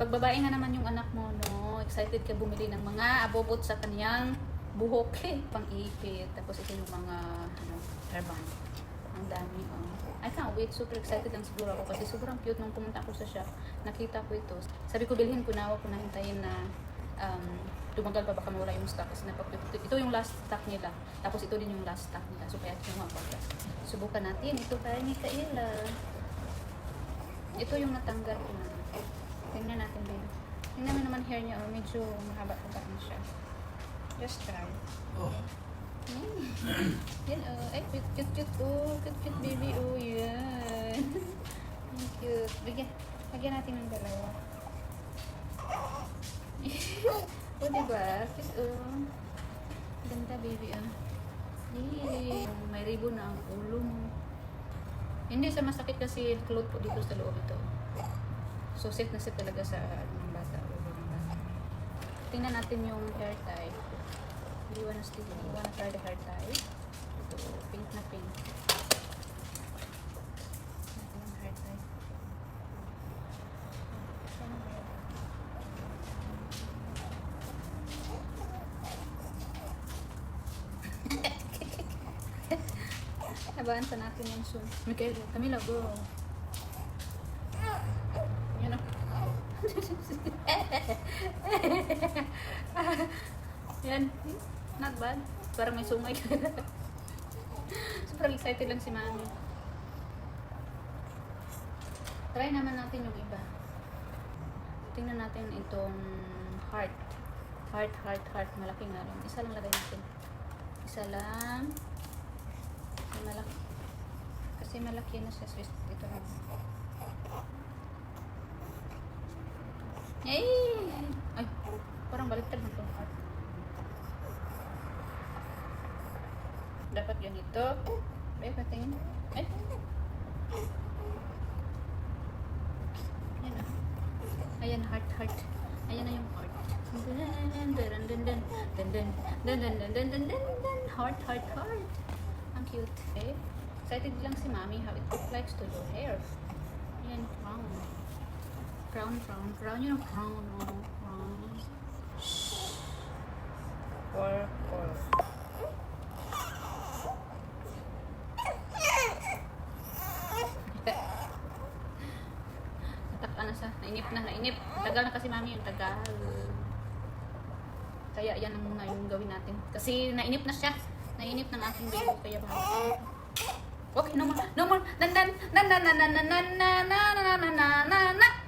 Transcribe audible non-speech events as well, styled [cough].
Pag babae nga naman yung anak mo, no, excited ka bumili ng mga abobot sa kaniyang buhok, eh, pang-ipit. Tapos ito yung mga, ano, hairband. Ang dami, oh. I can't wait. Super excited lang siguro ako kasi sobrang cute nung pumunta ako sa shop. Nakita ko ito. Sabi ko, bilhin ko na. Huwag ko na hintayin na um, tumagal pa baka mawala yung stock. Kasi napag- ito, yung last stock nila. Tapos ito din yung last stock nila. So, kaya kinuha ko. Subukan natin. Ito kay Mikaela. Ito yung natanggal ko na. Tingnan natin, babe. Tingnan mo naman hair niya. Oh, medyo mahaba-haba na siya. Just try. Oh. Mm. Yan, oh. Ay, cute, cute, cute. Oh, cute, cute, baby. Oh, yan. Cute. Bigyan, bigyan natin ng dalawa. [laughs] oh, diba? Cute, oh. Ganda, baby, oh. Yay. May ribbon na ang ulo mo. Hindi sa masakit kasi cloth po dito sa loob ito. So, safe na safe talaga sa ano, ng bata. Tingnan natin yung hair tie. Do you wanna stick? You wanna try the hair tie? Ito, pink na pink. Yan. [laughs] [laughs] Habaan pa natin yung soon. Mikael, Camila, go. Yan o. [laughs] Yan. Not bad. Parang may ka. [laughs] Super excited lang si mami. Try naman natin yung iba. Tingnan natin itong heart. Heart, heart, heart. Malaki nga rin. Isa lang lagay natin. Isa lang. Kasi malaki. Kasi malaki na siya. So, ito na. Ay! Ay, parang baliktad na ito. Dapat ganito. Ay, patingin. Ay! Ayan na. Ayan, heart, heart. Ayan na yung heart. Heart, heart, heart. Ang cute. Eh? Excited lang si mommy how it looks like to do hair. Ayan, wow. Crown, crown, crown. Yun ang crown, oh. Crown. Or, or. Natak na sa, nainip na, nainip. Tagal na kasi mami yung tagal. Kaya yan ang muna yung gawin natin. Kasi nainip na siya. Nainip ng aking baby. Kaya ba? Okay, no more. No more. Nan nan nan nan nan nan nan nan nan nan nan nan nan